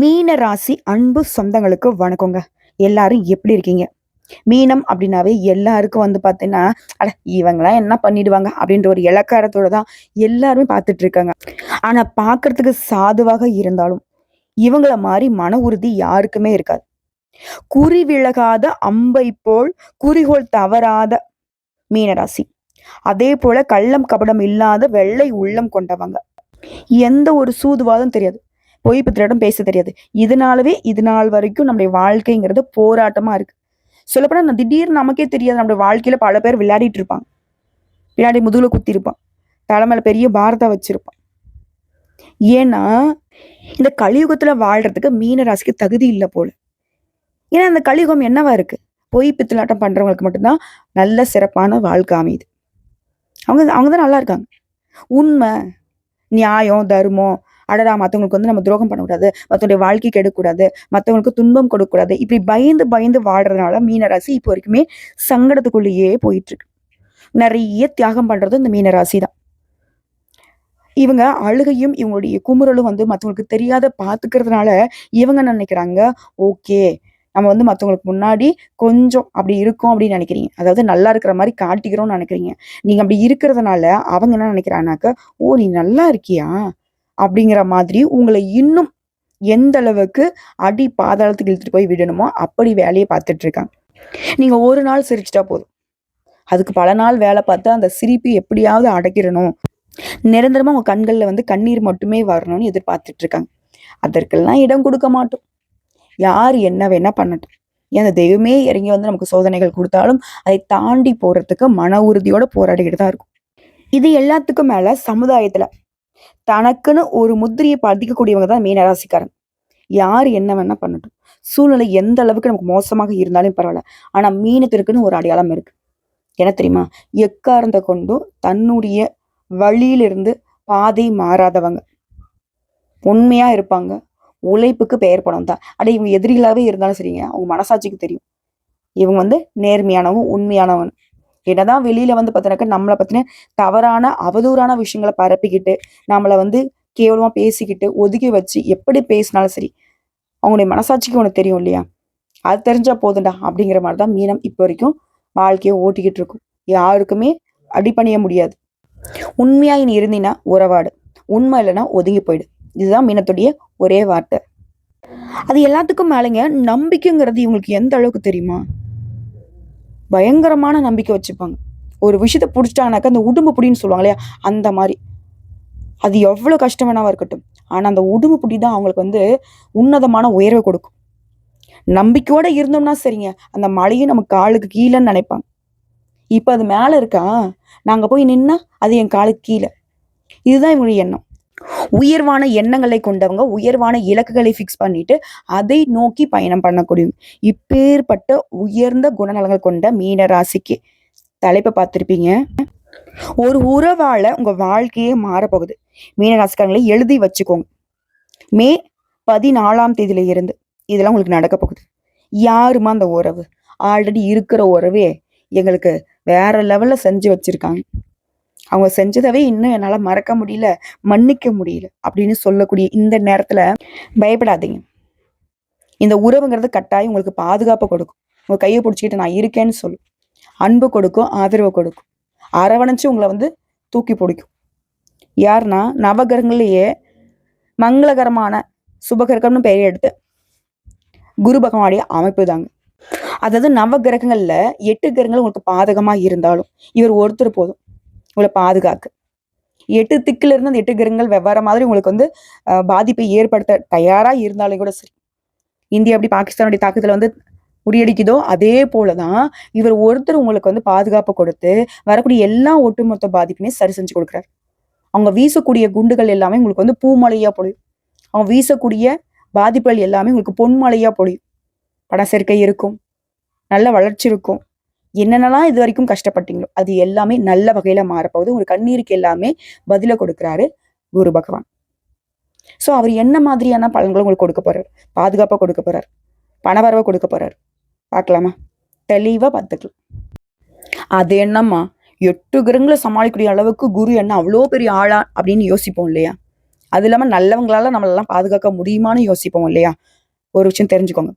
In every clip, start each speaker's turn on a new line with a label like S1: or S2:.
S1: மீன ராசி அன்பு சொந்தங்களுக்கு வணக்கங்க. எல்லாரும் எப்படி இருக்கீங்க? மீனம் அப்படின்னாவே எல்லாருக்கும் வந்து பார்த்தீங்கன்னா அட இவங்களாம் என்ன பண்ணிடுவாங்க? அப்படின்ற ஒரு இலக்காரத்தோட தான் எல்லாருமே பார்த்துட்டு இருக்காங்க ஆனா பார்க்கறதுக்கு சாதுவாக இருந்தாலும் இவங்கள மாதிரி மன உறுதி யாருக்குமே இருக்காது. குறி விலகாத அம்பை போல் குறிகோள் தவறாத மீனராசி. அதே போல கள்ளம் கபடம் இல்லாத வெள்ளை உள்ளம் கொண்டவங்க. எந்த ஒரு சூதுவாதம் தெரியாது. பொய் பத்திரிடம் பேச தெரியாது. இதனாலவே இது நாள் வரைக்கும் நம்முடைய வாழ்க்கைங்கிறது போராட்டமாக இருக்கு. சொல்லப்போனால் நான் திடீர்னு நமக்கே தெரியாது. நம்முடைய வாழ்க்கையில் பல பேர் விளையாடிட்டு இருப்பாங்க. பின்னாடி முதுகில் குத்தி இருப்பான். பெரிய பாரதா வச்சிருப்பான். ஏன்னா இந்த கலியுகத்தில் வாழ்கிறதுக்கு மீன ராசிக்கு தகுதி இல்லை போல. ஏன்னா அந்த கலியுகம் என்னவா இருக்கு? பொய் பித்தலாட்டம் பண்ணுறவங்களுக்கு மட்டும்தான் நல்ல சிறப்பான வாழ்க்கை அமையுது. அவங்க அவங்க தான் நல்லா இருக்காங்க. உண்மை நியாயம் தர்மம் அடடா மற்றவங்களுக்கு வந்து நம்ம துரோகம் பண்ணக்கூடாது மற்றவங்களுடைய வாழ்க்கை கெடுக்கக்கூடாது மற்றவங்களுக்கு துன்பம் கொடுக்கக்கூடாது இப்படி பயந்து பயந்து வாடுறதுனால மீனராசி இப்போ வரைக்குமே சங்கடத்துக்குள்ளேயே போயிட்டு இருக்கு நிறைய தியாகம் பண்ணுறது இந்த மீனராசி தான். இவங்க அழுகையும் இவங்களுடைய குமுறலும் வந்து மற்றவங்களுக்கு தெரியாத பார்த்துக்கிறதுனால இவங்க என்ன நினைக்கிறாங்க? ஓகே நம்ம வந்து மற்றவங்களுக்கு முன்னாடி கொஞ்சம் அப்படி இருக்கோம் அப்படின்னு நினைக்கிறீங்க. அதாவது நல்லா இருக்கிற மாதிரி காட்டிக்கிறோம்னு நினைக்கிறீங்க. நீங்கள் அப்படி இருக்கிறதுனால அவங்க என்ன நினைக்கிறாங்கனாக்க ஓ நீ நல்லா இருக்கியா? அப்படிங்கிற மாதிரி உங்களை இன்னும் எந்த அளவுக்கு அடி பாதாளத்துக்கு இழுத்துட்டு போய் விடணுமோ அப்படி வேலையை பார்த்துட்டு இருக்காங்க. நீங்க ஒரு நாள் சிரிச்சிட்டா போதும். அதுக்கு பல நாள் வேலை பார்த்து அந்த சிரிப்பு எப்படியாவது அடைக்கிறணும் நிரந்தரமா உங்க கண்கள்ல வந்து கண்ணீர் மட்டுமே வரணும்னு எதிர்பார்த்துட்டு இருக்காங்க. அதற்கெல்லாம் இடம் கொடுக்க மாட்டோம். யார் என்ன வேணா பண்ணட்டும். ஏன் அந்த தெய்வமே இறங்கி வந்து நமக்கு சோதனைகள் கொடுத்தாலும் அதை தாண்டி போறதுக்கு மன உறுதியோட போராடிக்கிட்டு தான் இருக்கும். இது எல்லாத்துக்கும் மேல சமுதாயத்துல தனக்குன்னு ஒரு முத்திரையை பதிக்கக்கூடியவங்க தான் மீனராசிக்காரன் யார் என்ன வேணா பண்ணட்டும். சூழ்நிலை எந்த அளவுக்கு நமக்கு மோசமாக இருந்தாலும் பரவாயில்ல. ஆனால் மீனத்திற்குன்னு ஒரு அடையாளம் இருக்கு. என்ன தெரியுமா? எக்காரந்த கொண்டும் தன்னுடைய வழியிலிருந்து பாதை மாறாதவங்க. உண்மையா இருப்பாங்க. உழைப்புக்கு பெயர் பணம் தான். அட இவங்க எதிரிகளாகவே இருந்தாலும் சரிங்க. அவங்க மனசாட்சிக்கு தெரியும். இவங்க வந்து நேர்மையானவங்க உண்மையானவன் என்னதான் வெளியில வந்து பார்த்தீங்கன்னாக்கா நம்மளை பத்தின தவறான அவதூறான விஷயங்களை பரப்பிக்கிட்டு நம்மளை வந்து கேவலமா பேசிக்கிட்டு ஒதுக்கி வச்சு எப்படி பேசினாலும் சரி அவங்களுடைய மனசாட்சிக்கு உனக்கு தெரியும் இல்லையா? அது தெரிஞ்சா போதும்டா அப்படிங்கிற மாதிரி தான் மீனம் இப்போ வரைக்கும் வாழ்க்கையை ஓட்டிக்கிட்டு இருக்கும். யாருக்குமே அடிபணிய முடியாது. உண்மையாக நீ இருந்தினா உறவாடு. உண்மை இல்லைன்னா ஒதுங்கி போயிடு. இதுதான் மீனத்துடைய ஒரே வார்த்தை. அது எல்லாத்துக்கும் மேலேங்க நம்பிக்கைங்கிறது இவங்களுக்கு எந்த அளவுக்கு தெரியுமா? பயங்கரமான நம்பிக்கை வச்சுப்பாங்க. ஒரு விஷயத்த பிடிச்சிட்டாங்கனாக்கா அந்த உடும்பு புடின்னு சொல்லுவாங்க இல்லையா? அந்த மாதிரி. அது எவ்வளோ கஷ்டம் வேணாவும் இருக்கட்டும். ஆனால் அந்த உடும்பு புடி தான் அவங்களுக்கு வந்து உன்னதமான உயர்வை கொடுக்கும். நம்பிக்கையோட இருந்தோம்னா சரிங்க. அந்த மலையும் நம்ம காலுக்கு கீழேன்னு நினைப்பாங்க. இப்போ அது மேலே இருக்கா? நாங்கள் போய் நின்னா அது என் காலுக்கு கீழே. இதுதான் இவங்களுடைய எண்ணம். உயர்வான எண்ணங்களை கொண்டவங்க உயர்வான இலக்குகளை ஃபிக்ஸ் பண்ணிட்டு அதை நோக்கி பயணம் பண்ணக்கூடிய இப்பேற்பட்ட உயர்ந்த குணநலங்கள் கொண்ட மீன ராசிக்கு தலைப்பை பார்த்துருப்பீங்க. ஒரு உறவால உங்க வாழ்க்கையே மாறப்போகுது. மீன ராசிக்காரங்களை எழுதி வச்சுக்கோங்க. மே பதினாலாம் தேதியில இருந்து இதெல்லாம் உங்களுக்கு நடக்க போகுது. யாருமா அந்த உறவு? ஆல்ரெடி இருக்கிற உறவே எங்களுக்கு வேற லெவல்ல செஞ்சு வச்சிருக்காங்க. அவங்க செஞ்சதவே இன்னும் என்னால் மறக்க முடியல மன்னிக்க முடியல அப்படின்னு சொல்லக்கூடிய இந்த நேரத்தில் பயப்படாதீங்க. இந்த உறவுங்கிறது கட்டாயம் உங்களுக்கு பாதுகாப்பை கொடுக்கும். உங்கள் கையை பிடிச்சிக்கிட்டு நான் இருக்கேன்னு சொல்லும் அன்பு கொடுக்கும் ஆதரவு கொடுக்கும். அரவணைச்சு உங்களை வந்து தூக்கி பிடிக்கும். யாருன்னா நவகிரகங்களையே மங்களகரமான சுபகிரகம்னு பெயர் எடுத்து குரு பகவானுடைய அமைப்பு தாங்க. அதாவது நவகிரகங்கள்ல எட்டு கிரகங்கள் உங்களுக்கு பாதகமாக இருந்தாலும் இவர் ஒருத்தர் போதும். உங்களை பாதுகாக்கு. எட்டு திக்குல இருந்து அந்த எட்டு கிரகங்கள் வெவ்வேறு மாதிரி உங்களுக்கு வந்து பாதிப்பை ஏற்படுத்த தயாராக இருந்தாலும் கூட சரி. இந்தியா அப்படி பாகிஸ்தானுடைய தாக்கத்துல வந்து முறியடிக்குதோ அதே போலதான் இவர் ஒருத்தர் உங்களுக்கு வந்து பாதுகாப்பு கொடுத்து வரக்கூடிய எல்லா ஒட்டுமொத்த பாதிப்புமே சரி செஞ்சு கொடுக்குறாரு. அவங்க வீசக்கூடிய குண்டுகள் எல்லாமே உங்களுக்கு வந்து பூமலையா பொழியும். அவங்க வீசக்கூடிய பாதிப்புகள் எல்லாமே உங்களுக்கு பொன்மலையா பொழியும். பண சேர்க்கை இருக்கும். நல்ல வளர்ச்சி இருக்கும். என்னென்னலாம் இது வரைக்கும் கஷ்டப்பட்டீங்களோ அது எல்லாமே நல்ல வகையில மாறப்போகுது. உங்க கண்ணீருக்கு எல்லாமே பதில கொடுக்குறாரு குரு பகவான். ஸோ அவர் என்ன மாதிரியான பலன்களை உங்களுக்கு கொடுக்க போறாரு? பாதுகாப்பாக கொடுக்க போறாரு. பணவரவை கொடுக்க போறாரு. பார்க்கலாமா? தெளிவா பார்த்துக்கலாம். அது என்னம்மா? எட்டு கிரகங்களை சமாளிக்கக்கூடிய அளவுக்கு குரு என்ன அவ்வளோ பெரிய ஆளா அப்படின்னு யோசிப்போம் இல்லையா? அது இல்லாமல் நல்லவங்களால நம்மளெல்லாம் பாதுகாக்க முடியுமான்னு யோசிப்போம் இல்லையா? ஒரு விஷயம் தெரிஞ்சுக்கோங்க.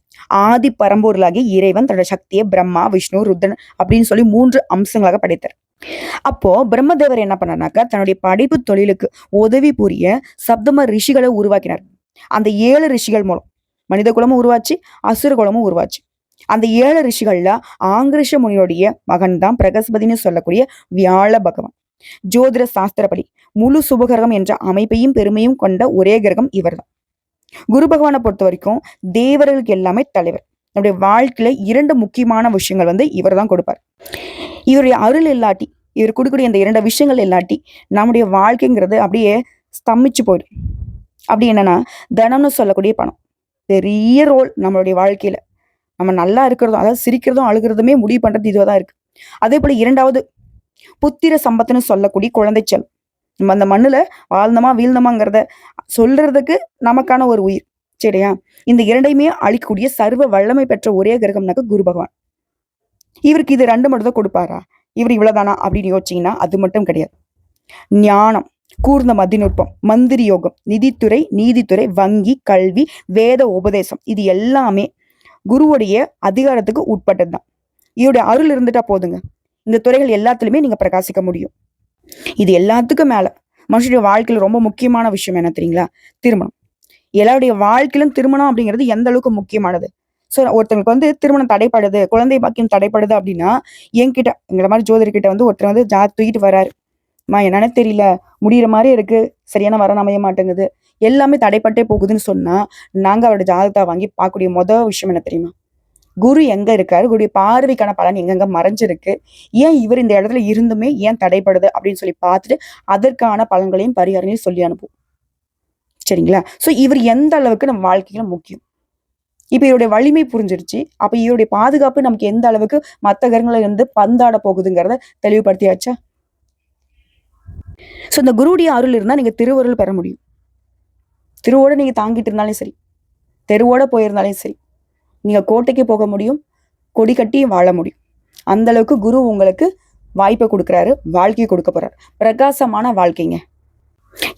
S1: ஆதி பரம்பொருளாகி இறைவன் தன்னோட சக்தியை பிரம்மா விஷ்ணு ருத்ரன் அப்படின்னு சொல்லி மூன்று அம்சங்களாக படைத்தார். அப்போ பிரம்மதேவர் என்ன பண்ணார்னாக்கா தன்னுடைய படைப்பு தொழிலுக்கு உதவி புரிய சப்தம ரிஷிகளை உருவாக்கினார். அந்த ஏழு ரிஷிகள் மூலம். மனித குலமும் உருவாச்சு அசுர குலமும் உருவாச்சு. அந்த ஏழு ரிஷிகள்ல ஆங்கிருஷ முனியோடைய மகன் தான் பிரகஸ்பதினு சொல்லக்கூடிய வியாழ பகவான். ஜோதிட சாஸ்திரப்படி முழு சுபகிரகம் என்ற அமைப்பையும் பெருமையும் கொண்ட ஒரே கிரகம் இவர்தான். குரு பகவானை பொறுத்த வரைக்கும் தேவர்களுக்கு எல்லாமே தலைவர். நம்முடைய வாழ்க்கையில இரண்டு முக்கியமான விஷயங்கள் வந்து இவர் தான் கொடுப்பார். இவருடைய அருள் இல்லாட்டி இவர் கொடுக்கக்கூடிய இந்த இரண்டு விஷயங்கள் இல்லாட்டி நம்முடைய வாழ்க்கைங்கிறது அப்படியே ஸ்தம்பிச்சு போயிடும். அப்படி என்னன்னா தனம்னு சொல்லக்கூடிய பணம். பெரிய ரோல் நம்மளுடைய வாழ்க்கையில. நம்ம நல்லா இருக்கிறதும் அதாவது சிரிக்கிறதும் அழுகிறதுமே முடிவு பண்றது இதுவாக தான் இருக்கு. அதே போல இரண்டாவது புத்திர சம்பத்துன்னு சொல்லக்கூடிய குழந்தை செல்வம். நம்ம அந்த மண்ணில் வாழ்ந்தமா வீழ்ந்தமாங்கிறத சொல்றதுக்கு நமக்கான ஒரு உயிர் சரியா? இந்த இரண்டையுமே அழிக்கக்கூடிய சர்வ வல்லமை பெற்ற ஒரே கிரகம்னாக்க குரு பகவான். இவருக்கு இது ரெண்டு மட்டும் தான் கொடுப்பாரா? இவர் இவ்வளவுதானா? அப்படின்னு யோசிச்சீங்கன்னா அது மட்டும் கிடையாது. ஞானம் கூர்ந்த மதிநுட்பம் மந்திரி யோகம் நிதித்துறை நீதித்துறை வங்கி கல்வி வேத உபதேசம் இது எல்லாமே குருவுடைய அதிகாரத்துக்கு உட்பட்டது தான் இவருடைய அருள் இருந்துட்டா போதுங்க. இந்த துறைகள் எல்லாத்துலயுமே நீங்க பிரகாசிக்க முடியும். இது எல்லாத்துக்கும் மேல மனுஷனுடைய வாழ்க்கையில ரொம்ப முக்கியமான விஷயம் என்ன தெரியுங்களா? திருமணம். எல்லாருடைய வாழ்க்கையிலும் திருமணம் அப்படிங்கிறது எந்த அளவுக்கு முக்கியமானது? ஸோ ஒருத்தவங்களுக்கு வந்து திருமணம் தடைப்படுது குழந்தை பாக்கியம் தடைப்படுது அப்படின்னா என்கிட்ட எங்களை மாதிரி ஜோதிடர்கிட்ட வந்து ஒருத்தர் வந்து ஜா தூக்கிட்டு வராரு. மா என்னன்னு தெரியல. முடிகிற மாதிரி இருக்கு. சரியான வரம் அமைய மாட்டேங்குது. எல்லாமே தடைப்பட்டே போகுதுன்னு சொன்னா நாங்க அவரோட ஜாதகத்தை வாங்கி பார்க்கக்கூடிய மொதல் விஷயம் என்ன தெரியுமா? குரு எங்க இருக்காரு? குருடைய பார்வைக்கான பலன் எங்கெங்க மறைஞ்சிருக்கு? ஏன் இவர் இந்த இடத்துல இருந்துமே ஏன் தடைப்படுது அப்படின்னு சொல்லி பார்த்துட்டு அதற்கான பலன்களையும் பரிகாரங்களையும் சொல்லி அனுப்பும் சரிங்களா? ஸோ இவர் எந்த அளவுக்கு நம்ம வாழ்க்கையில முக்கியம்? இப்போ இவருடைய வலிமை புரிஞ்சிருச்சு. அப்போ இவருடைய பாதுகாப்பு நமக்கு எந்த அளவுக்கு மற்ற கிரகங்களில் இருந்து பந்தாட போகுதுங்கிறத தெளிவுபடுத்தியாச்சா? ஸோ இந்த குருடைய அருள் இருந்தால் நீங்கள் திருவருள் பெற முடியும். திருவோட நீங்கள் தாங்கிட்டு இருந்தாலும் சரி. தெருவோட போயிருந்தாலும் சரி. நீங்கள் கோட்டைக்கு போக முடியும் கொடி கட்டி வாழ முடியும். அந்த அளவுக்கு குரு உங்களுக்கு வாய்ப்பை கொடுக்குறாரு வாழ்க்கையை கொடுக்க போகிறார் பிரகாசமான வாழ்க்கைங்க.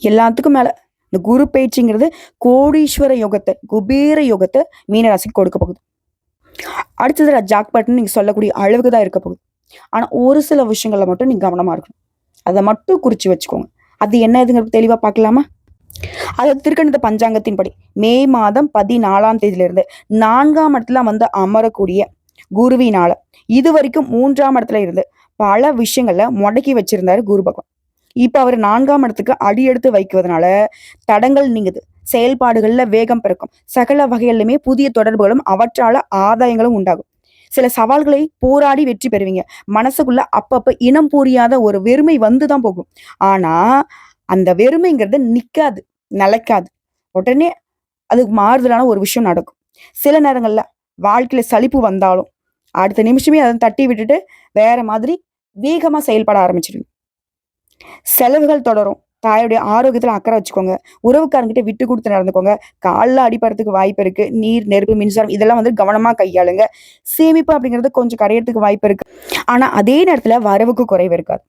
S1: எல்லாத்துக்கும் மேலே இந்த குரு பயிற்சிங்கிறது கோடீஸ்வர யோகத்தை குபேர யோகத்தை மீனராசிக்கு கொடுக்க போகுது. அடுத்தது ஜாக்பாட்னு நீங்கள் சொல்லக்கூடிய அளவுக்கு தான் இருக்க போகுது. ஆனால் ஒரு சில விஷயங்களில் மட்டும் நீங்கள் கவனமாக இருக்கணும். அதை மட்டும் குறித்து வச்சுக்கோங்க. அது என்ன இதுங்கிறது தெளிவாக பார்க்கலாமா? அதாவது திருக்கணித பஞ்சாங்கத்தின்படி மே மாதம் பதினாலாம் தேதியிலிருந்து நான்காம் இடத்துல வந்து அமரக்கூடிய குருவினால இது வரைக்கும் மூன்றாம் இடத்துல இருந்து பல விஷயங்கள்ல முடக்கி வச்சிருந்தாரு குரு பகவான். இப்ப அவர் நான்காம் இடத்துக்கு அடி எடுத்து வைக்குவதனால தடங்கள் நீங்குது. செயல்பாடுகள்ல வேகம் பிறக்கும். சகல வகைகளிலுமே புதிய தொடர்புகளும் அவற்றால ஆதாயங்களும் உண்டாகும். சில சவால்களை போராடி வெற்றி பெறுவீங்க. மனசுக்குள்ள அப்பப்ப இனம் புரியாத ஒரு வெறுமை வந்துதான் போகும். ஆனா அந்த வெறுமைங்கிறது நிக்காது. நிலைக்காது. உடனே அதுக்கு மாறுதலான ஒரு விஷயம் நடக்கும். சில நேரங்களில் வாழ்க்கையில் சலிப்பு வந்தாலும் அடுத்த நிமிஷமே அதை தட்டி விட்டுட்டு வேற மாதிரி வேகமாக செயல்பட ஆரம்பிச்சிடுங்க செலவுகள் தொடரும். தாயுடைய ஆரோக்கியத்தில் அக்கறை வச்சுக்கோங்க. உறவுக்காரங்கிட்ட விட்டு கொடுத்து நடந்துக்கோங்க. காலில் அடிப்படுறதுக்கு வாய்ப்பு இருக்கு. நீர் நெருப்பு மின்சாரம் இதெல்லாம் வந்து கவனமாக கையாளுங்க. சேமிப்பு அப்படிங்கிறது கொஞ்சம் கரையிறதுக்கு வாய்ப்பு இருக்கு. ஆனால் அதே நேரத்தில் வரவுக்கு குறைவு இருக்காது.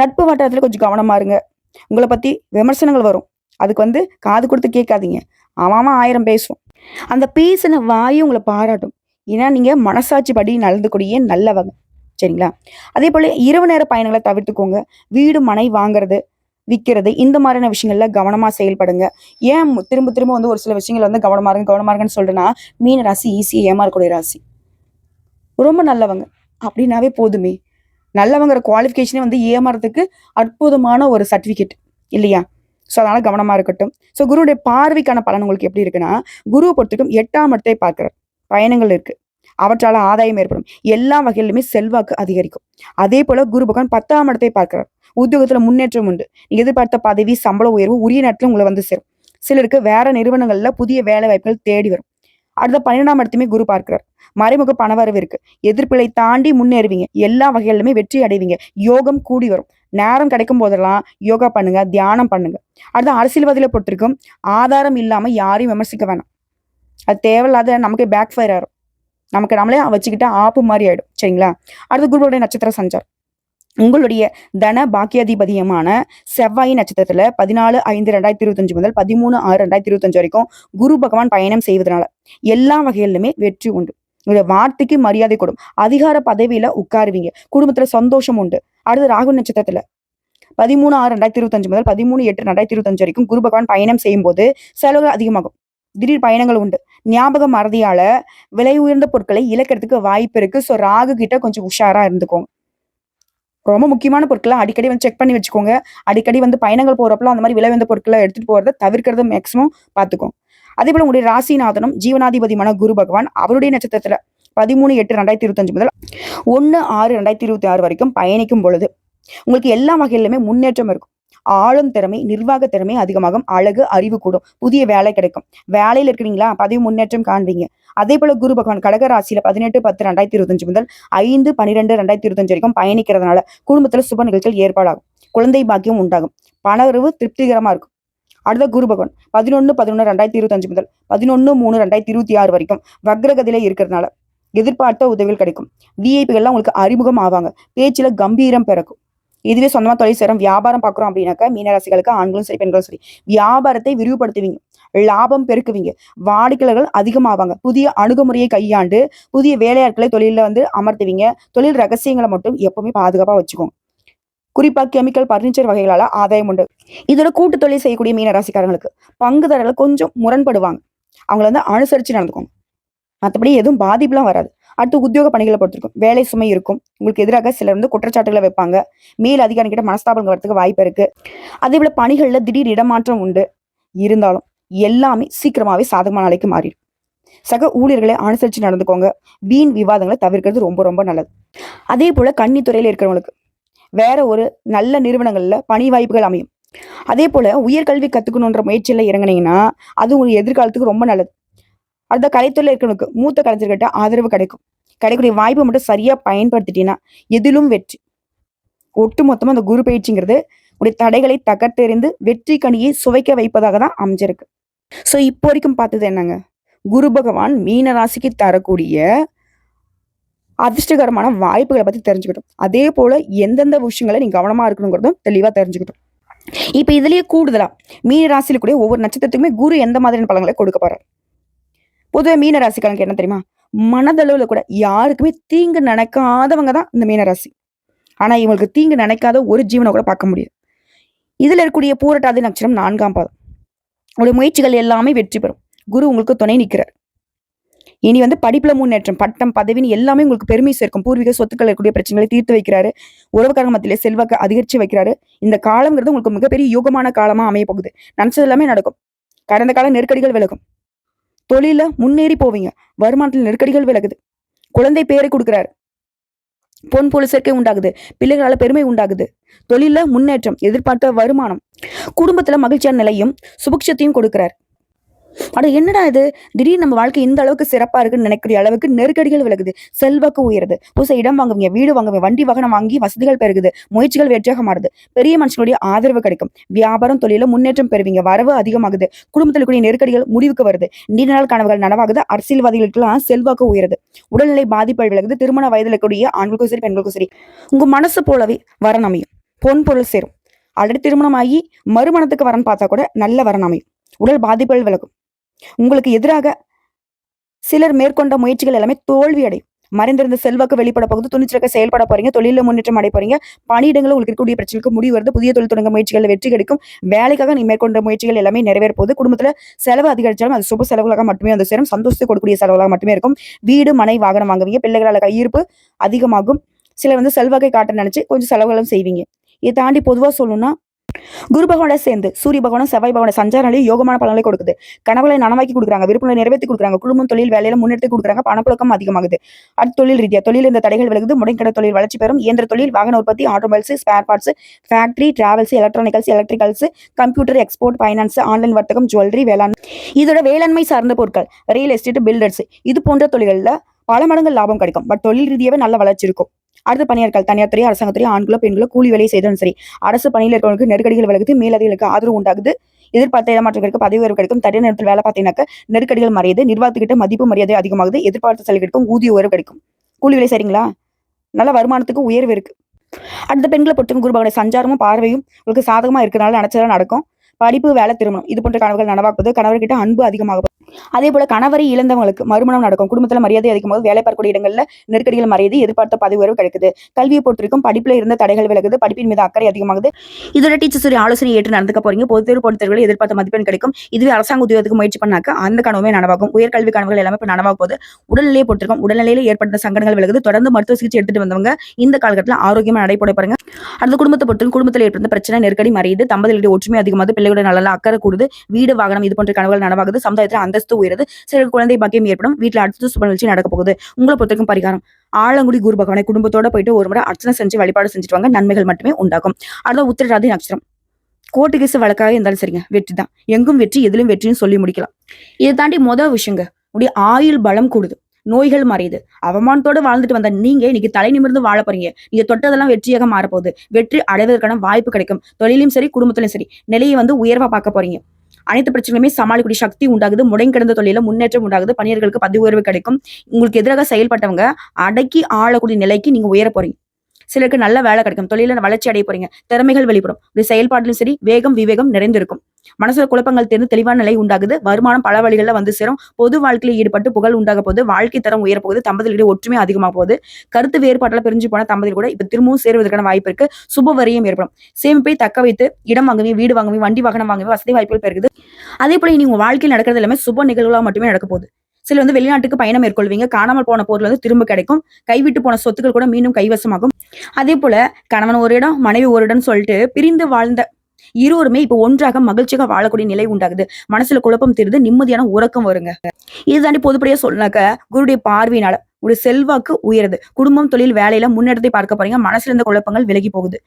S1: நட்பு வட்டாரத்தில் கொஞ்சம் கவனமா இருங்க. உங்களை பற்றி விமர்சனங்கள் வரும். அதுக்கு வந்து காது கொடுத்து கேட்காதீங்க. அவன் ஆயிரம் பேசும். அந்த பேசின வாயும் உங்களை பாராட்டும். ஏன்னா நீங்கள் மனசாட்சி படி நடந்துக்கூடிய நல்லவங்க. சரிங்களா? அதே போல் இரவு நேர பயணங்களை தவிர்த்துக்கோங்க. வீடு மனை வாங்குறது விற்கிறது இந்த மாதிரியான விஷயங்கள்ல கவனமாக செயல்படுங்க. ஏன் திரும்ப திரும்ப வந்து ஒரு சில விஷயங்கள் வந்து கவனமாக இருங்க கவனமாக இருங்கன்னு சொல்கிறேன்னா மீன ராசி ஈஸியாக ஏமாறக்கூடிய ராசி. ரொம்ப நல்லவங்க. அப்படின்னாவே போதுமே. நல்லவங்கிற குவாலிஃபிகேஷனே வந்து ஏமாறதுக்கு அற்புதமான ஒரு சர்டிஃபிகேட் இல்லையா? ஸோ அதனால கவனமா இருக்கட்டும். ஸோ குருடைய பார்வைக்கான பலன் உங்களுக்கு எப்படி இருக்குன்னா குருவை பொறுத்தவரைக்கும் எட்டாம் இடத்தை பார்க்கிறார். பயணங்கள் இருக்கு. அவற்றால ஆதாயம் ஏற்படும். எல்லா வகையிலுமே செல்வாக்கு அதிகரிக்கும். அதே போல குரு பகவான் பத்தாம் இடத்தை பார்க்கிறார். உத்தியோகத்துல முன்னேற்றம் உண்டு. எதிர்பார்த்த பதவி சம்பள உயர்வு உரிய நேரத்தில் உங்களை வந்து சேரும். சிலருக்கு வேற நிறுவனங்கள்ல புதிய வேலை வாய்ப்புகள் தேடி வரும். அடுத்த பன்னிரெண்டாம் இடத்தையுமே குரு பார்க்கிறார். மறைமுக பணவரவு இருக்கு எதிர்ப்புகளை தாண்டி முன்னேறுவீங்க. எல்லா வகைகளிலுமே வெற்றி அடைவீங்க. யோகம் கூடி வரும். நேரம் கிடைக்கும் போதெல்லாம் யோகா பண்ணுங்க தியானம் பண்ணுங்க. அடுத்து அரசியல்வாதியில பொறுத்திருக்கும். ஆதாரம் இல்லாம யாரையும் விமர்சிக்க வேணாம். அது தேவையில்லாத நமக்கு பேக் ஃபயர் ஆயிரும். நமக்கு நம்மளே வச்சுக்கிட்டா ஆப்பு மாதிரி ஆயிடும். சரிங்களா? அடுத்து குருவோடைய நட்சத்திர சஞ்சார் உங்களுடைய தன பாக்கியாதிபதியமான செவ்வாய் நட்சத்திரத்துல பதினாலு ஐந்து ரெண்டாயிரத்தி இருபத்தஞ்சு முதல் பதிமூணு ஆறு ரெண்டாயிரத்தி இருபத்தஞ்சு வரைக்கும் குரு பகவான் பயணம் செய்வதனால எல்லா வகையிலுமே வெற்றி உண்டு. உங்களுடைய வார்த்தைக்கு மரியாதை கொடுக்கும் அதிகார பதவியில உட்காருவீங்க. குடும்பத்துல சந்தோஷம் உண்டு. அடுத்து ராகு நட்சத்திரத்துல பதிமூணு ஆறு ரெண்டாயிரத்தி இருபத்தஞ்சு முதல் பதிமூணு எட்டு ரெண்டாயிரத்தி இருபத்தஞ்சு வரைக்கும் குரு பகவான் பயணம் செய்யும் போது செலவுகள் அதிகமாகும். திடீர் பயணங்கள் உண்டு. ஞாபக மறதியால விலை உயர்ந்த பொருட்களை இழக்கிறதுக்கு வாய்ப்பு இருக்கு. ஸோ ராகு கிட்ட கொஞ்சம் உஷாரா இருந்துக்கோங்க. ரொம்ப முக்கியமான பொருட்களை அடிக்கடி வந்து செக் பண்ணி வச்சுக்கோங்க. அடிக்கடி வந்து பயணங்கள் போகிறப்பலாம் அந்த மாதிரி விலை வந்த பொருட்களை எடுத்துட்டு போகிறத தவிர்க்கிறது மேக்ஸிமம் பார்த்துக்கோங்க அதே போல உங்களுடைய ராசிநாதனும் ஜீவனாதிபதியான குரு பகவான் அவருடைய நட்சத்திரத்தில் பதிமூணு எட்டு ரெண்டாயிரத்தி இருபத்தஞ்சு முதல் ஒன்று ஆறு ரெண்டாயிரத்தி இருபத்தி ஆறு வரைக்கும் பயணிக்கும் பொழுது உங்களுக்கு எல்லா வகையிலுமே முன்னேற்றம் இருக்கும். ஆளும் திறமை நிர்வாக திறமை அதிகமாகும். அழகு அறிவு கூடும். புதிய வேலை கிடைக்கும். வேலையில் இருக்கிறீங்களா? பதவி முன்னேற்றம் காண்பீங்க. அதே போல குரு பகவான் கடகராசியில பதினெட்டு பத்து ரெண்டாயிரத்தி இருபத்தஞ்சு முதல் ஐந்து பன்னிரெண்டு ரெண்டாயிரத்தி இருபத்தஞ்சு வரைக்கும் பயணிக்கிறதுனால குடும்பத்துல சுப நிகழ்ச்சிகள் ஏற்பாடாகும். குழந்தை பாக்கியம் உண்டாகும். பணவரவு திருப்திகரமா இருக்கும். அடுத்த குரு பகவான் பதினொன்னு பதினொன்று ரெண்டாயிரத்தி இருபத்தஞ்சு முதல் பதினொன்னு மூணு ரெண்டாயிரத்தி இருபத்தி ஆறு வரைக்கும் வக்ரகதியில இருக்கிறதுனால எதிர்பார்த்த உதவிகள் கிடைக்கும். விஐபிகள்லாம் உங்களுக்கு அறிமுகம் ஆவாங்க. பேச்சுல கம்பீரம் பிறக்கும். இதுவே சொந்தமா தொழில் செய்றோம் வியாபாரம் பார்க்குறோம் அப்படின்னாக்கா மீனராசிகளுக்கு ஆண்களும் சரி பெண்களும் சரி வியாபாரத்தை விரிவுபடுத்துவீங்க. லாபம் பெருக்குவீங்க. வாடிக்கையாளர்கள் அதிகமாவாங்க. புதிய அணுகுமுறையை கையாண்டு புதிய வேலையாட்களை தொழிலில் வந்து அமர்த்துவீங்க. தொழில் ரகசியங்களை மட்டும் எப்பவுமே பாதுகாப்பாக வச்சுக்கோங்க. குறிப்பா கெமிக்கல் பர்னிச்சர் வகைகளால ஆதாயம் உண்டு. இதோட கூட்டு தொழில் செய்யக்கூடிய மீன ராசிக்காரங்களுக்கு பங்குதாரர்கள் கொஞ்சம் முரண்படுவாங்க. அவங்கள வந்து அனுசரிச்சு நடந்துக்கோங்க. மற்றபடி எதுவும் பாதிப்புலாம் வராது. அடுத்து உத்தியோக பணிகளை பொறுத்திருக்கும். வேலை சுமை இருக்கும். உங்களுக்கு எதிராக சிலர் வந்து குற்றச்சாட்டுகளை வைப்பாங்க. மேல் அதிகாரிகிட்ட மனஸ்தாபங்கள் வரதுக்கு வாய்ப்பு இருக்கு. அதே போல பணிகளில் திடீர் இடமாற்றம் உண்டு. இருந்தாலும் எல்லாமே சீக்கிரமாவே சாதகமான நிலைக்கு மாறிடும். சக ஊழியர்களை அனுசரித்து நடந்துக்கோங்க. வீண் விவாதங்களை தவிர்க்கிறது ரொம்ப ரொம்ப நல்லது. அதே போல கன்னித்துறையில் இருக்கிறவங்களுக்கு வேற ஒரு நல்ல நிறுவனங்களில் பணி வாய்ப்புகள் அமையும். அதே போல உயர்கல்வி கத்துக்கணுன்ற முயற்சியில இறங்கினீங்கன்னா அது உங்களுக்கு எதிர்காலத்துக்கு ரொம்ப நல்லது. அடுத்த கலைத்துறையில் இருக்கிறவங்களுக்கு மூத்த கலைஞர்கிட்ட ஆதரவு கிடைக்கும். கிடைக்கக்கூடிய வாய்ப்பை மட்டும் சரியா பயன்படுத்திட்டீங்கன்னா எதிலும் வெற்றி. ஒட்டு மொத்தமா அந்த குரு பயிற்சிங்கிறது உடைய தடைகளை தகர்த்தெறிந்து வெற்றி கனியை சுவைக்க வைப்பதாக தான் அமைஞ்சிருக்கு. ஸோ இப்போ வரைக்கும் பார்த்தது என்னங்க? குரு பகவான் மீன ராசிக்கு தரக்கூடிய அதிர்ஷ்டகரமான வாய்ப்புகளை பத்தி தெரிஞ்சுக்கிட்டோம். அதே போல எந்தெந்த விஷயங்களை நீங்க கவனமா இருக்கணுங்கிறதும் தெளிவா தெரிஞ்சுக்கிட்டோம். இப்ப இதுலயே கூடுதலா மீன ராசியில் கூட ஒவ்வொரு நட்சத்திரத்துக்குமே குரு எந்த மாதிரியான பலங்களை கொடுக்க போறாரு? பொதுவாக மீன ராசிக்காரங்க என்ன தெரியுமா? மனதளவுல கூட யாருக்குமே தீங்கு நினைக்காதவங்க தான் இந்த மீன ராசி. ஆனா இவங்களுக்கு தீங்கு நினைக்காத ஒரு ஜீவனை கூட பார்க்க முடியாது இதுல இருக்கக்கூடிய பூரட்டாதி நட்சத்திரம் நான்காம் பாதம். உங்களுடைய முயற்சிகள் எல்லாமே வெற்றி பெறும். குரு உங்களுக்கு துணை நிற்கிறார். இனி வந்து படிப்புல முன்னேற்றம் பட்டம் பதவின்னு எல்லாமே உங்களுக்கு பெருமை சேர்க்கும். பூர்வீக சொத்துக்கள் இருக்கக்கூடிய பிரச்சனைகளை தீர்த்து வைக்கிறாரு. உறவுக்காரங்க மத்தியில செல்வாக்கு அதிகரிச்சு வைக்கிறாரு. இந்த காலங்கிறது உங்களுக்கு மிகப்பெரிய யோகமான காலமா அமைய போகுது. நினைச்சது எல்லாமே நடக்கும். கடந்த கால நெருக்கடிகள் விலகும். தொழில முன்னேறி போவீங்க. வருமானத்தில் நெருக்கடிகள் விலகுது. குழந்தை பேரை கொடுக்குறாரு. பொன் போல சேர்க்கை உண்டாகுது. பிள்ளைகளால பெருமை உண்டாகுது. தொழில முன்னேற்றம் எதிர்பார்த்த வருமானம். குடும்பத்துல மகிழ்ச்சியான நிலையும் சுபிக்ஷத்தையும் கொடுக்கிறார். அட என்னடா இது? திடீர்னு நம்ம வாழ்க்கை இந்த அளவுக்கு சிறப்பா இருக்குன்னு நினைக்கிற அளவுக்கு நெருக்கடிகள் விலகுது. செல்வாக்கு உயருது. புதுசா இடம் வாங்குவீங்க வீடு வாங்குவீங்க வண்டி வாகனம் வாங்கி வசதிகள் பெருகுது. முயற்சிகள் வெற்றியாக மாறுது. பெரிய மனுஷனுடைய ஆதரவு கிடைக்கும். வியாபாரம் தொழில முன்னேற்றம் பெறுவீங்க. வரவு அதிகமாகுது. குடும்பத்தில் இருக்கக்கூடிய நெருக்கடிகள் முடிவுக்கு வருது. நீண்ட நாள் கனவுகள் நனவாகுது. அரசியல்வாதிகளுக்கெல்லாம் செல்வாக்கு உயருது. உடல்நிலை பாதிப்புகள் விலகுது. திருமண வயதில் இருக்கக்கூடிய ஆண்களுக்கும் சரி பெண்களுக்கும் சரி உங்க மனசு போலவே வரன் அமையும். பொன் பொருள் சேரும். ஆல்ரெடி திருமணமாகி மறுமணத்துக்கு வரன் பார்த்தா கூட நல்ல வரன் அமையும். உடல் பாதிப்புகள் விலகும். உங்களுக்கு எதிராக சிலர் மேற்கொண்ட முயற்சிகள் எல்லாமே தோல்வி அடையும் மறைந்திருந்த செல்வாக்கு வெளிப்பட போகுது துணிச்சலாக செயல்பட போறீங்க தொழில முன்னேற்றம் அடைய போறீங்க பணியிடங்களும் உங்களுக்கு இருக்கக்கூடிய பிரச்சனைக்கு முடிவு வருது புதிய தொழில் தொடங்க முயற்சிகள் வெற்றி கிடைக்கும் வேலைக்காக நீ மேற்கொண்ட முயற்சிகள் எல்லாமே நிறைவேற போகுது. குடும்பத்துல செலவு அதிகரிச்சாலும் அது சுப செலவுகளாக மட்டுமே வந்து சேரும் சந்தோஷத்தை கொடுக்கக்கூடிய செலவுகளாக மட்டுமே இருக்கும். வீடு மனை வாகனம் வாங்குவீங்க பிள்ளைகளால கையிருப்பு அதிகமாகும். சிலர் வந்து செல்வாக்கை காட்ட நினைச்சு கொஞ்சம் செலவுகளும் செய்வீங்க. இதை தாண்டி பொதுவாக சொல்லணும்னா குரு பகவானோட சேர்ந்து சூரிய பகவானும் செவ்வாய் பகவான சஞ்சாரங்களையும் யோகமான பலன்களை கொடுக்குது. கனவுகளை நனவாக்கி கொடுக்குறாங்க விருப்பங்களை நிறைவேற்றி கொடுக்குறாங்க குடும்பம் தொழில் வேலையில முன்னெடுத்து கொடுக்குறாங்க பணப்புழக்கம் அதிகமாகுது. அடுத்த தொழில் ரீதியா தொழில் இந்த தடைகள் விலகுது முடங்கிட தொழில் வளர்ச்சி பெறும் இயந்திர தொழில் வாகன உற்பத்தி automobiles spare parts factory travels electronicals electricals computer export finance online வர்த்தகம் ஜுவல்லரி வேளாண். இதோட வேளாண்மை சார்ந்த பொருட்கள் ரியல் எஸ்டேட் பில்டர்ஸ் இது போன்ற தொழில்களில் பல மடங்கு லாபம் கிடைக்கும். பட் தொழில் ரீதியாவே நல்ல வளர்ச்சி இருக்கும். அடுத்து பணியாட்கள் தனியார் துறை அரசாங்கத்துறை ஆண்களோ பெண்களோ கூலி வேலை செய்தாலும் சரி அரசு பணியில் இருக்கிறவங்களுக்கு நெருக்கடிகள் விலகுது மேலதிகளுக்கு ஆதரவு உண்டாகுது. எதிர்பார்த்த இடமாற்றங்களுக்கு பதவி உயர்வு கிடைக்கும். தனியார் நேரத்தில் வேலை பார்த்தீங்கன்னாக்க நெருக்கடிகள் மறையுது. நிர்வாகத்துக்கிட்ட மதிப்பு மரியாதை அதிகமாகுது. எதிர்பார்த்த சலுகை கிடைக்கும். ஊதிய உயர்வு கிடைக்கும். கூலி வேலை சரிங்களா நல்ல வருமானத்துக்கு உயர்வு இருக்கு. அடுத்த பெண்களை பொறுத்தவங்க குருபாவோட சஞ்சாரமும் பார்வையும் உங்களுக்கு சாதகமாக இருக்கிறனால நினைச்சதெல்லாம் நடக்கும். படிப்பு வேலை திருமணம். இது போன்ற கனவுகள் நனவாக்குவது கணவர்கிட்ட அன்பு அதிகமாகும். அதே போல கணவரை இழந்தவங்களுக்கு மறுமணம் நடக்கும். குடும்பத்துல மரியாதை அதிகமாகும். வேலை பார்க்கக்கூடிய இடங்கள்ல நெருக்கடிகள் மறையுது எதிர்பார்த்த பதவி உயர்வு கிடைக்குது. கல்வியை பொறுத்திருக்கும் படிப்புல இருந்த தடைகள் விலகுது. படிப்பின் மீது அக்கறை அதிகமாகுது. இதோட டீச்சர்ஸ் ஆலோசனை ஏற்று நடந்துக்க போறீங்க. பொது தேர்வு பொறுத்தவர்கள் எதிர்பார்த்த மதிப்பெண் கிடைக்கும். இதுவே அரசாங்க உத்தியோகத்துக்கு முயற்சி பண்ணாக்க அந்த கனவுமே நனவாகும். உயர்கல்வி கனவுகள் எல்லாமே இப்ப நனவாக போது உடல்நிலையை பொறுத்திருக்கும் உடல்நிலையில ஏற்பட்ட சங்கடங்கள் விலகுது. தொடர்ந்து மருத்துவ சிகிச்சை எடுத்துட்டு வந்தவங்க இந்த காலகட்டத்தில் ஆரோக்கியமா நடைபெற பாருங்க. அடுத்த குடும்பத்தை பொறுத்தவரை குடும்பத்தில் ஏற்பட்ட பிரச்சனை நெருக்கடி மறையுது தம்பதிகளுடைய ஒற்றுமை அதிகமாகுது. பிள்ளைகளுடைய நல்ல அக்கறை கூடுது வீடு வாகனம் இது போன்ற கனவுகள் நனவாகுது சமுதாயத்தில் அந்தஸ்து உயருது சில குழந்தை பாக்கியம் ஏற்படும் வீட்டில் அடுத்து சுப நிகழ்ச்சி நடக்க போகுது. உங்களை பொறுத்தவரைக்கும் பரிகாரம். ஆலங்குடி குரு பகவானை குடும்பத்தோட போயிட்டு ஒரு முறை அர்ச்சனை செஞ்சு வழிபாடு செஞ்சுட்டு வாங்க நன்மைகள் மட்டுமே உண்டாகும். அடுத்த உத்திரராதி நட்சத்திரம். கோட்டு கேசு வழக்காக இருந்தாலும் சரிங்க வெற்றி தான். எங்கும் வெற்றி எதிலும் வெற்றின்னு சொல்லி முடிக்கலாம். இதை தாண்டி மொதல் விஷயங்க உடைய ஆயுள் பலம் கூடுது. நோய்கள் மறையுது. அவமானத்தோட வாழ்ந்துட்டு வந்த நீங்க இன்னைக்கு தலை நிமிர்ந்து வாழ போறீங்க. நீங்க தொட்டதெல்லாம் வெற்றியாக மாறப்போகுது வெற்றி அடைவதற்கான வாய்ப்பு கிடைக்கும். தொழிலும் சரி குடும்பத்திலும் சரி நிலையை வந்து உயர்வா பார்க்க போறீங்க. அனைத்து பிரச்சனைகளுமே சமாளிக்கூடிய சக்தி உண்டாகுது. முடங்கி கிடந்த தொழில முன்னேற்றம் உண்டாகுது. பணியர்களுக்கு பதவி உயர்வு கிடைக்கும். உங்களுக்கு எதிராக செயல்பட்டவங்க அடக்கி ஆளக்கூடிய நிலைக்கு நீங்க உயர போறீங்க. சிலருக்கு நல்ல வேலை கிடைக்கும். தொழில வளர்ச்சி அடைய போறீங்க. திறமைகள் வெளிப்படும். ஒரு செயல்பாட்டிலும் சரி வேகம் விவேகம் நிறைந்திருக்கும். மனசுல குழப்பங்கள் தெரிந்து தெளிவான நிலை உண்டாகுது. வருமானம் பல வழிகளில் வந்து சேரும். பொது வாழ்க்கையில் ஈடுபட்டு புகழ் உண்டாக போது வாழ்க்கை தரம் உயர போகுது. தம்பதிகளிடையே ஒற்றுமை அதிகமாக போகுது. கருத்து வேறுபாட்டில் பிரிஞ்சு போன தம்பதி கூட இப்ப திரும்பவும் சேருவதற்கான வாய்ப்பு இருக்கு. சுப வரியும் ஏற்படும். சேமிப்பை தக்க வைத்து இடம் வாங்குவீங்க வீடு வாங்குவீங்க வண்டி வாகனம் வாங்குவீங்க வசதி வாய்ப்புகள் பெருகுது. அதே போல இனி உங்க வாழ்க்கையில் நடக்கிறது எல்லாமே சுப நிகழ்வுகளாக மட்டுமே நடக்க போகுது. சில வந்து வெளிநாட்டுக்கு பயணம் மேற்கொள்வீங்க. காணாமல் போன பொருள் வந்து திரும்ப கிடைக்கும். கைவிட்டு போன சொத்துக்கள் கூட மீண்டும் கைவசமாகும். அதே போல கணவன் ஒரு இடம் மனைவி ஒரு இடம் சொல்லிட்டு பிரிந்து வாழ்ந்த இருவருமே இப்ப ஒன்றாக மகிழ்ச்சியாக வாழக்கூடிய நிலை உண்டாகுது. மனசுல குழப்பம் தெரிந்து நிம்மதியான உறக்கம் வருங்க. இதுதாண்டி பொதுப்படியா சொன்னாக்க குருடைய பார்வையினால ஒரு செல்வாக்கு உயருது. குடும்பம் தொழில் வேலையில முன்னெடுத்து பார்க்க போறீங்க. மனசுல இருந்த குழப்பங்கள் விலகி போகுது.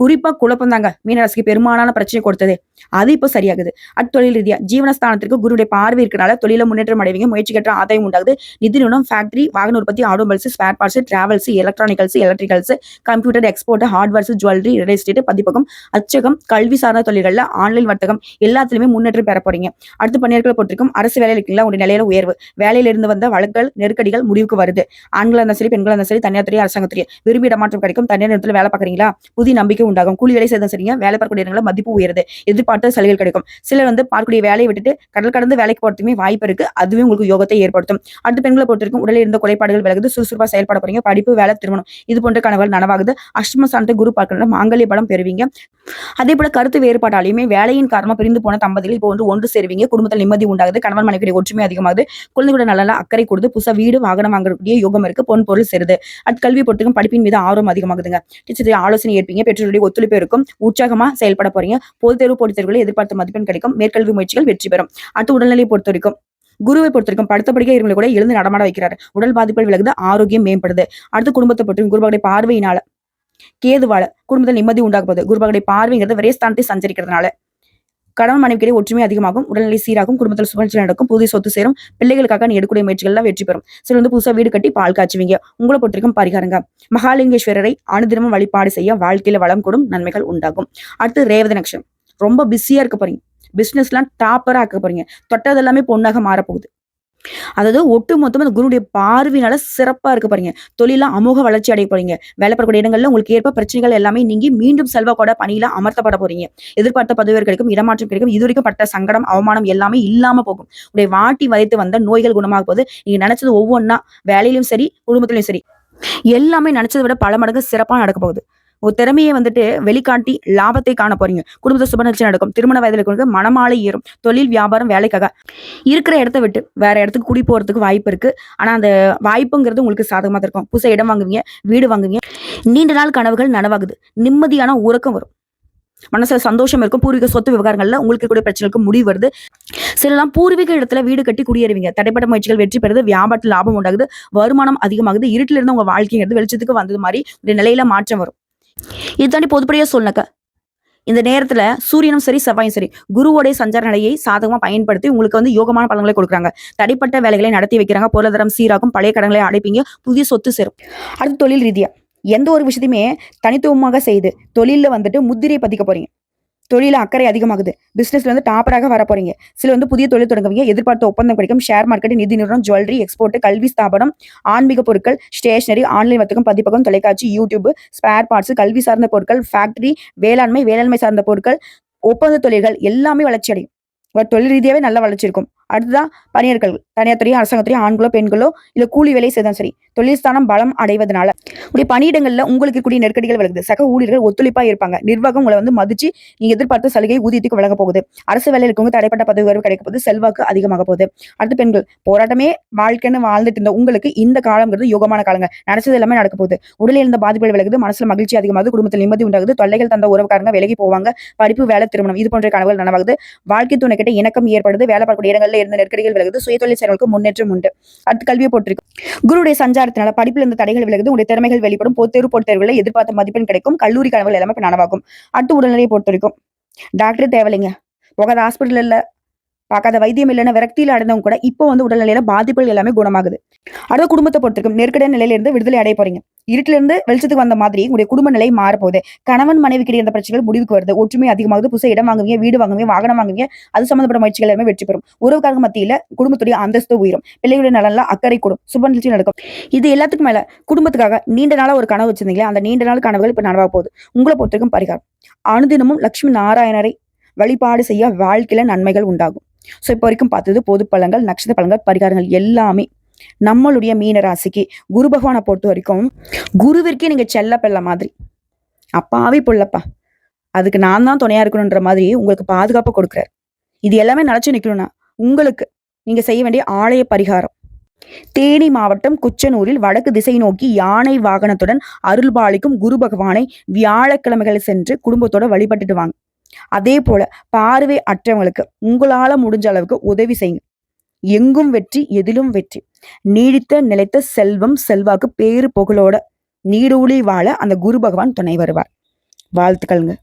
S1: குறிப்பா குழப்பம் தாங்க. மீனராசிக்கு பெரும்பாலான பிரச்சனை கொடுத்தது. அது இப்போ சரியாகுது. அத்தொழில் ரீதியா ஜீவனஸ்தானத்திற்கு குருடைய பார்வை இருக்கனால தொழில முன்னேற்றம் அடைவீங்க. முயற்சி கற்ற ஆதாயம் உண்டாகுது. நிதி நிறுவனம் ஃபேக்டரி வாகன உற்பத்தி automobiles spare parts travels electronicals electricals computer export hardwares jewellery real estate பதிப்பகம் அச்சகம் கல்வி சார்ந்த தொழில்கள்ல ஆன்லைன் வர்த்தகம் எல்லாத்துலயுமே முன்னேற்றம் பெற போறீங்க. அடுத்து பணியாளர்களை பொறுத்திருக்கும் அரசு வேலையில் இருக்கீங்களா? உங்களுடைய நிலையில உயர்வு. வேலையில இருந்து வந்த வழக்குகள் நெருக்கடிகள் முடிவுக்கு வருது. ஆண்களா இருந்தாலும் சரி பெண்களாக இருந்தாலும் சரி தனியார் துறை அரசாங்கத்துறை. விரும்பி இடமாற்றம் கிடைக்கும். தனியார் நேரத்தில் வேலை பார்க்குறீங்களா? புதிய நம்பிக்கை உண்டாகும். கூலி வேலை செய்தால் சரிங்க. வேலை பார்க்கக்கூடிய இடங்களில் மதிப்பு உயருது. எதிர்பார்த்த சலுகைகள் கிடைக்கும். சிலர் வந்து பார்க்கக்கூடிய வேலையை விட்டுட்டு கடல் கடந்து வேலைக்கு போறதுமே வாய்ப்பு இருக்கு. அதுவே உங்களுக்கு யோகத்தை ஏற்படுத்தும். அடுத்த பெண்களை பொறுத்திருக்கும் உடலில் இருந்த குறைபாடுகள் விலகுது. சுறுசுறுப்பா செயல்பட போறீங்க. படிப்பு வேலை திருமணம். இது போன்ற கனவுகள் நனவாகுது. அஷ்டம சாந்த குரு பார்க்கணும் மாங்கல்ய பலம் பெறுவீங்க. அதே போல கருத்து வேறுபாட்டாலையுமே வேலையின் காரணமா பிரிந்து போன தம்பதிகள் இப்போ ஒன்று ஒன்று சேருவீங்க. குடும்பத்தில் நிம்மதி உண்டாகுது. கணவன் மனைவி ஒற்றுமை அதிகமாகுது. குழந்தைகளோட நல்ல அக்கறை கொடுத்து புதுசாக வீடு வாகனம் வாங்கக்கூடிய யோகம் இருக்கு. பொன் பொருள் சேருது. அது கல்வி பொறுத்துக்கும் படிப்பின் மீது ஆர்வம் அதிகமாகுதுங்க. டீச்சர் ஆலோசனை ஏற்பீங்க. பெற்றோருடைய ஒத்துழைப்பு இருக்கும் உற்சாகமா செயல்பட போறீங்க. பொது தேர்வு போட்டித் தேர்வுகளை எதிர்பார்த்த மதிப்பெண் கிடைக்கும். மேற்கல்வி முயற்சிகள் வெற்றி பெறும். அடுத்து உடல்நிலையை பொறுத்த வரைக்கும் குருவை பொறுத்தவரைக்கும் படுத்த படிக்க கூட எழுந்து நடமாட வைக்கிறார். உடல் பாதிப்புகள் விலகுது ஆரோக்கியம் மேம்படுது. அடுத்து குடும்பத்தை பொறுத்த குருபகுடைய பார்வையினால கேதுவால குடும்பத்தில் நிம்மதி உண்டாக போகுது. பார்வைங்கிறது விரைஸ்தானத்தை சஞ்சரிக்கிறதுனால. கடவுள் மனைவிக்கிடையே ஒற்றுமை அதிகமாகும் உடல்நிலை சீராகும் குடும்பத்தில் சுழற்சி நடக்கும் புதிய சொத்து சேரும் பிள்ளைகளுக்காக நீ எடுக்கக்கூடிய முயற்சிகள்லாம் வெற்றி பெறும். சில வந்து புதுசா வீடு கட்டி பால் காய்ச்சுவீங்க. உங்களை பொறுத்திருக்கும் பரிகாரங்க. மகாலிங்கேஸ்வரரை அனுதினமும் வழிபாடு செய்ய வாழ்க்கையில வளம் கூடும் நன்மைகள் உண்டாகும். அடுத்து ரேவதி நக்ஷம் ரொம்ப பிஸியா இருக்க போறீங்க. பிசினஸ்லாம் டாப்பரா ஆக்க போறீங்க. தொட்டது எல்லாமே பொண்ணாக மாறப்போகுது. அதாவது ஒட்டு மொத்தமா அந்த குருடைய பார்வையினால சிறப்பா இருக்க போறீங்க. தொழில அமோக வளர்ச்சி அடைய போறீங்க. வேலை பார்க்கக்கூடிய இடங்கள்ல உங்களுக்கு ஏற்ப பிரச்சனைகள் எல்லாமே நீங்கி மீண்டும் செல்வாக்கோட பணியில அமர்த்தப்பட போறீங்க. எதிர்பார்த்த பதவியர் கிடைக்கும் இடமாற்றம் கிடைக்கும். இது வரைக்கும் பட்ட சங்கடம் அவமானம் எல்லாமே இல்லாம போகும். உடைய வாட்டி வதைத்து வந்த நோய்கள் குணமாக போது நீங்க நினைச்சது ஒவ்வொன்றா வேலையிலும் சரி குடும்பத்திலும் சரி எல்லாமே நினைச்சதை விட பல மடங்கு சிறப்பா நடக்க போகுது. ஒரு திறமையை வந்துட்டு வெளிக்காட்டி லாபத்தை காண போறீங்க. குடும்பத்தை சுபநிகழ்ச்சி நடக்கும். திருமண வயதில் கொண்டு மனமாலை ஏறும். தொழில் வியாபாரம் வேலைக்காக இருக்கிற இடத்த விட்டு வேற இடத்துக்கு குடி போறதுக்கு வாய்ப்பு இருக்கு. ஆனா அந்த வாய்ப்புங்கிறது உங்களுக்கு சாதகமாக தான் இருக்கும். புதுசாக இடம் வாங்குவீங்க வீடு வாங்குவீங்க. நீண்ட நாள் கனவுகள் நனவாகுது. நிம்மதியான உறக்கம் வரும். மனசுல சந்தோஷம் இருக்கும். பூர்வீக சொத்து விவகாரங்கள்ல உங்களுக்கு கூட பிரச்சனைகளுக்கு முடிவு வருது. சிலலாம் பூர்வீக இடத்துல வீடு கட்டி குடியேறுவீங்க. தடைப்பட்ட முயற்சிகள் வெற்றி பெறுது. வியாபாரத்தில் லாபம் உண்டாகுது. வருமானம் அதிகமாகுது. இருட்டில இருந்து உங்க வாழ்க்கைங்கிறது வெளிச்சத்துக்கு வந்தது மாதிரி ஒரு நிலையில மாற்றம் வரும். இது தாண்டி பொதுப்படியா இந்த நேரத்துல சூரியனும் சரி செவ்வாயும் சரி குருவோடைய சஞ்சார நிலையை சாதகமா பயன்படுத்தி உங்களுக்கு வந்து யோகமான பலன்களை கொடுக்குறாங்க. தடைப்பட்ட வேலைகளை நடத்தி வைக்கிறாங்க. பொருளாதாரம் சீராகும் பழைய கடன்களை அடைப்பீங்க புதிய சொத்து சேரும். அடுத்து தொழில் ரீதியா. எந்த ஒரு விஷயத்தையுமே தனித்துவமாக செய்து தொழிலில் வந்துட்டு முத்திரையை பதிக்க போறீங்க. தொழில அக்கறை அதிகமாகுது. பிசினஸ்ல வந்து டாப்பராக வர போறீங்க சில வந்து புதிய தொழில் தொடங்குவீங்க. எதிர்பார்த்த ஒப்பந்தம் கிடைக்கும். ஷேர் மார்க்கெட் நிதி நிறுவனம் ஜுவல்லரி எக்ஸ்போர்ட் கல்வி ஸ்தாபனம் ஆன்மீக பொருட்கள் ஸ்டேஷனரி ஆன்லைன் வர்த்தகம் பதிப்பகம் தொலைக்காட்சி யூடியூப் ஸ்பேர் பார்ட்ஸ் கல்வி சார்ந்த பொருட்கள் ஃபேக்டரி வேளாண்மை வேளாண்மை சார்ந்த பொருட்கள் ஒப்பந்த தொழில்கள் எல்லாமே வளர்ச்சி அடையும். ஒரு தொழில் ரீதியாவே நல்ல வளர்ச்சி இருக்கும். அடுத்ததான் பணியர்கள் தனியார் துறையோ அரசாங்கத்துறையோ ஆண்களோ பெண்களோ இல்ல கூலி வேலை செய்தாலும் சரி தொழில் ஸ்தானம் பலம் அடைவதனால உடைய பணியிடங்கள்ல உங்களுக்கு இருக்கக்கூடிய நெருக்கடிகள் விலகுது. சக ஊழியர்கள் ஒத்துழைப்பா இருப்பாங்க. நிர்வாகம் உங்களை வந்து மதிச்சு நீங்க எதிர்பார்த்த சலுகை ஊதியத்துக்கு வழங்க போகுது. அரசு வேலை இருக்கவங்க தடைப்பட்ட பதவி உயர்வு கிடைக்க போகுது. செல்வாக்கு அதிகமாக போகுது. அடுத்து பெண்கள் போராட்டமே வாழ்க்கைன்னு வாழ்ந்துட்டு இருந்த உங்களுக்கு இந்த காலங்கிறது யோகமான காலங்க. நினைச்சது எல்லாமே நடக்க போகுது. உடலில் இருந்த பாதிப்புகள் விலகுது. மனசுல மகிழ்ச்சி அதிகமாகுது. குடும்பத்தில் நிம்மதி உண்டாகுது. தொல்லைகள் தந்த உறவுக்காரங்க விலகி போவாங்க. படிப்பு வேலை திருமணம் இது போன்ற கனவுகள் நனவாகுது. வாழ்க்கை துணை கிட்ட இணக்கம் ஏற்படுது. வேலை பார்க்கக்கூடிய இடங்களில் இருந்த நெருக்கடிகள் விலகுது சுயதொழில் செயல்களுக்கு முன்னேற்றம் உண்டு. அடுத்து கல்வியை போட்டிருக்கும். குருடைய சஞ்சாரத்தினால படிப்புல இருந்த தடைகள் விலகுது உடைய திறமைகள் வெளிப்படும் பொத்தேர்வு போட்டு எதிர்பார்த்த மதிப்பெண் கிடைக்கும் கல்லூரி கனவுகள் எல்லாமே நனவாகும். அடுத்து உடல்நிலையை பொறுத்த வரைக்கும் டாக்டர் தேவையில்லைங்க. போகாத ஹாஸ்பிட்டல் இல்லை. பார்க்காத வைத்தியம் இல்லைன்னு விரக்தியில் அடைந்தவங்க கூட இப்போ வந்து உடல்நிலையில பாதிப்புகள் எல்லாமே குணமாகுது. அடுத்த குடும்பத்தை பொறுத்திருக்கும் நெருக்கடியான நிலையிலிருந்து விடுதலை அடைய போறீங்க. இருட்டிலிருந்து வெளிச்சத்துக்கு வந்த மாதிரி உங்களுடைய குடும்ப நிலை மாறப்போகுது. கணவன் மனைவிக்கு இருந்த பிரச்சனைகள் முடிவுக்கு வருது. ஒற்றுமை அதிகமாகுது. புதுசாக இடம் வாங்குவீங்க வீடு வாங்குவீங்க வாகனம் வாங்குவீங்க. அது சம்பந்தப்பட்ட முயற்சிகள் எல்லாமே வெற்றி பெறும். உறவுக்காரங்க மத்தியில் குடும்பத்துடைய அந்தஸ்து உயரும். பிள்ளைகளுடைய நலன்ல அக்கறை கூடும். சுப நிகழ்ச்சி நடக்கும். இது எல்லாத்துக்கும் மேல குடும்பத்துக்காக நீண்ட நாளாக ஒரு கனவு வச்சிருந்தீங்களா அந்த நீண்ட நாள் கனவுகள் இப்போ நனவாக போகுது. உங்களை பொறுத்திருக்கும் பரிகாரம். அனுதினமும் லட்சுமி நாராயணரை வழிபாடு செய்ய வாழ்க்கையில நன்மைகள் உண்டாகும். ஸோ இப்போ வரைக்கும் பார்த்தது பொது பழங்கள் நட்சத்திர பழங்கள் பரிகாரங்கள் எல்லாமே நம்மளுடைய மீன ராசிக்கு குரு பகவானை பொறுத்த வரைக்கும் குருவிற்கே நீங்க செல்ல பிள்ளை மாதிரி. அப்பாவே பிள்ளப்பா. அதுக்கு நான் தான் துணையா இருக்கணுன்ற மாதிரி உங்களுக்கு பாதுகாப்பு கொடுக்குறாரு. இது எல்லாமே நினச்சி நிக்கணும்னா உங்களுக்கு நீங்க செய்ய வேண்டிய ஆலய பரிகாரம். தேனி மாவட்டம் குச்சனூரில் வடக்கு திசை நோக்கி யானை வாகனத்துடன் அருள்பாலிக்கும் குரு பகவானை வியாழக்கிழமைகள் சென்று குடும்பத்தோட வழிபட்டுட்டு வாங்க. அதே போல பார்வை அற்றவங்களுக்கு உங்களால முடிஞ்ச அளவுக்கு உதவி செய்யுங்க. எங்கும் வெற்றி எதிலும் வெற்றி. நீடித்த நிலைத்த செல்வம் செல்வாக்கு பேரு புகழோட நீடூழி வாழ அந்த குரு பகவான் துணை வருவார். வாழ்த்துக்கள்ங்க.